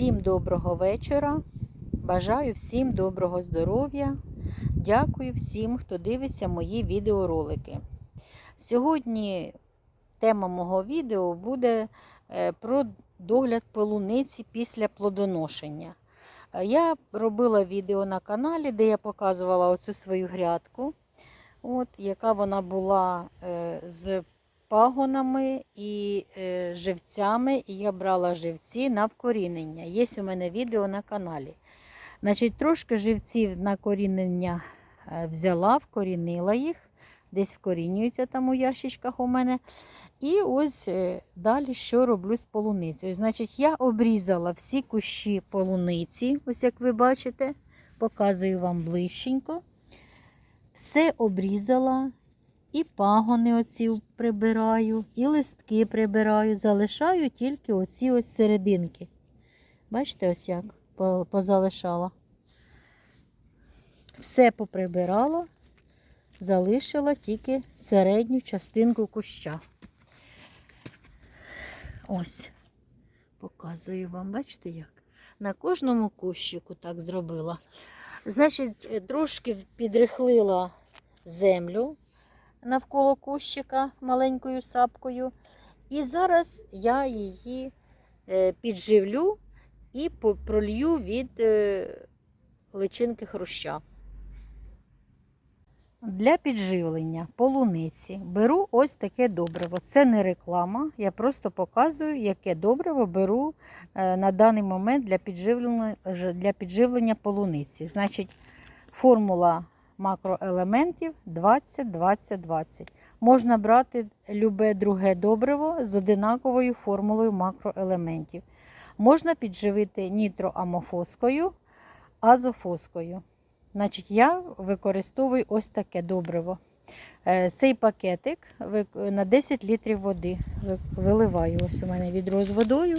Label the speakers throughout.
Speaker 1: Всім доброго вечора. Бажаю всім доброго здоров'я. Дякую всім, хто дивиться мої відеоролики. Сьогодні тема мого відео буде е, про догляд полуниці після плодоношення. Е, Я робила відео на каналі, де я показувала оцю свою грядку, от, яка вона була е, з пагонами і е, живцями, і я брала живці на вкорінення. Є у мене відео на каналі. Значить, трошки живців на корінення е, взяла, вкорінила їх, десь вкорінюються там у ящичках у мене. І ось е, далі що роблю з полуницею. Значить, я обрізала всі кущі полуниці, ось як ви бачите, показую вам ближченько. Все обрізала, і пагони оці прибираю, і листки прибираю, залишаю тільки оці ось серединки. Бачите, ось як позалишала. Все поприбирала, залишила тільки середню частинку куща. Ось, показую вам, бачите як? На кожному кущику так зробила. Значить, трошки підрихлила землю навколо кущика маленькою сапкою. І зараз я її е, підживлю і пролью від е, личинки хруща. Для підживлення полуниці беру ось таке добриво. Це не реклама, я просто показую, яке добриво беру е, на даний момент для підживлення, для підживлення полуниці. Значить, формула макроелементів 20-20-20. Можна брати любе друге добриво з одинаковою формулою макроелементів. Можна підживити нітроамофоскою, азофоскою. Значить, я використовую ось таке добриво. Е, Цей пакетик на 10 літрів води виливаю. Ось у мене відро з водою,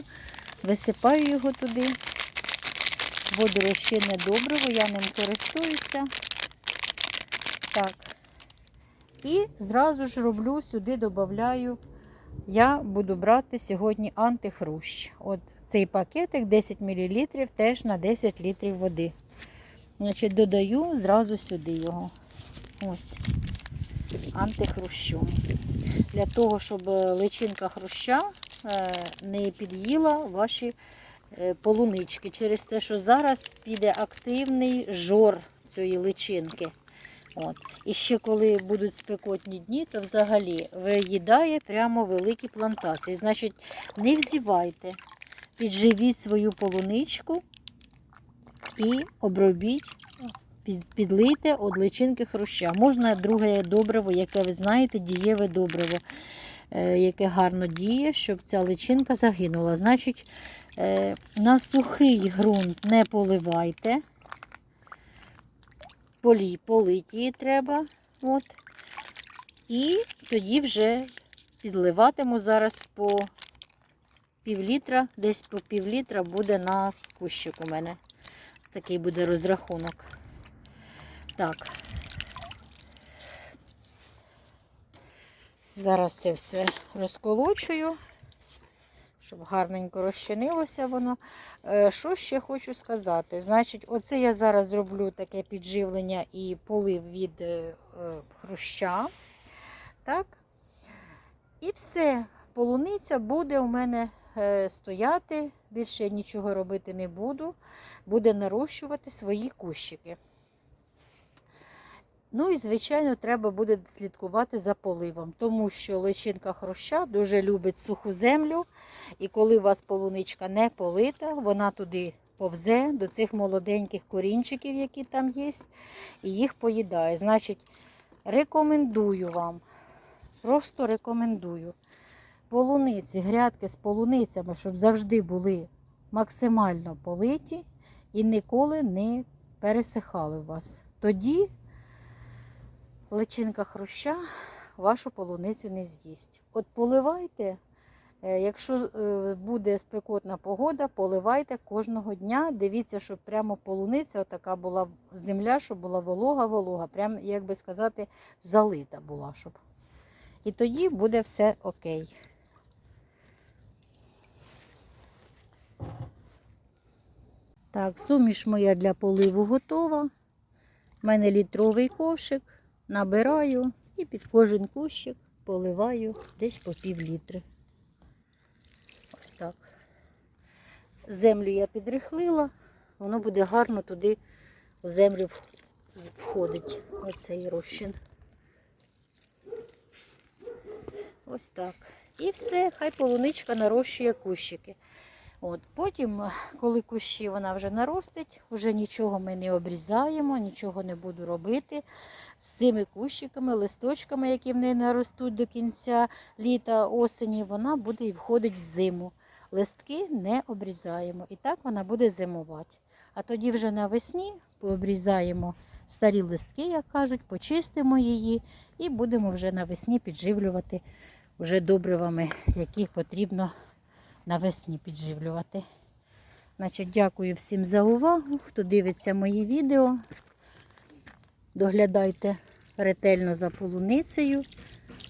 Speaker 1: висипаю його туди. Водорозчинне добриво, я ним користуюся. Так. І зразу ж роблю сюди, додаю. Я буду брати сьогодні антихрущ. От цей пакетик 10 мл теж на 10 літрів води. Значить, додаю зразу сюди його. Ось. Антихрущом. Для того, щоб е, личинка хруща е, не під'їла ваші е, полунички. Через те, що зараз піде активний жор цієї личинки. От. І ще коли будуть спекотні дні, то взагалі виїдає прямо великі плантації. Значить, не взівайте, підживіть свою полуничку і обробіть, під, підлийте від личинки хруща. Можна друге добриво, яке ви знаєте, дієве добриво, е, яке гарно діє, щоб ця личинка загинула. Значить, е, на сухий ґрунт не поливайте. Полі, полить її треба. От. І тоді вже підливатиму зараз по пів літра, десь по пів літра буде на кущик у мене. Такий буде розрахунок. Так. Зараз це все розколочую, щоб гарненько розчинилося воно. Е, Що ще хочу сказати? Значить, оце я зараз зроблю таке підживлення і полив від е, е, хруща. Так. І все, полуниця буде у мене стояти, більше я нічого робити не буду. Буде нарощувати свої кущики. Ну і, звичайно, треба буде слідкувати за поливом, тому що личинка хруща дуже любить суху землю. І коли у вас полуничка не полита, вона туди повзе до цих молоденьких корінчиків, які там є, і їх поїдає. Значить, рекомендую вам, просто рекомендую полуниці, грядки з полуницями, щоб завжди були максимально политі і ніколи не пересихали вас. Тоді личинка хруща вашу полуницю не з'їсть. От поливайте. Е, Якщо е, буде спекотна погода, поливайте кожного дня. Дивіться, щоб прямо полуниця така була земля, щоб була волога-волога, прям, як би сказати, залита була. щоб. І тоді буде все окей. Так, суміш моя для поливу готова. У мене літровий ковшик. Набираю і під кожен кущик поливаю десь по пів літри. Ось так. Землю я підрихлила, воно буде гарно туди у землю в- входить оцей розчин. Ось так. І все, хай полуничка нарощує кущики. От, потім, е, коли кущі вона вже наростить, вже нічого ми не обрізаємо, нічого не буду робити. З цими кущиками, листочками, які в неї наростуть до кінця літа, осені, вона буде і входить в зиму. Листки не обрізаємо. І так вона буде зимувати. А тоді вже навесні пообрізаємо старі листки, як кажуть, почистимо її і будемо вже навесні підживлювати вже добривами, які потрібно навесні підживлювати. Значить, дякую всім за увагу. Хто дивиться мої відео, доглядайте ретельно за полуницею,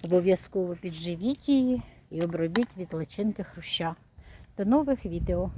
Speaker 1: обов'язково підживіть її і обробіть від личинки хруща. До нових відео!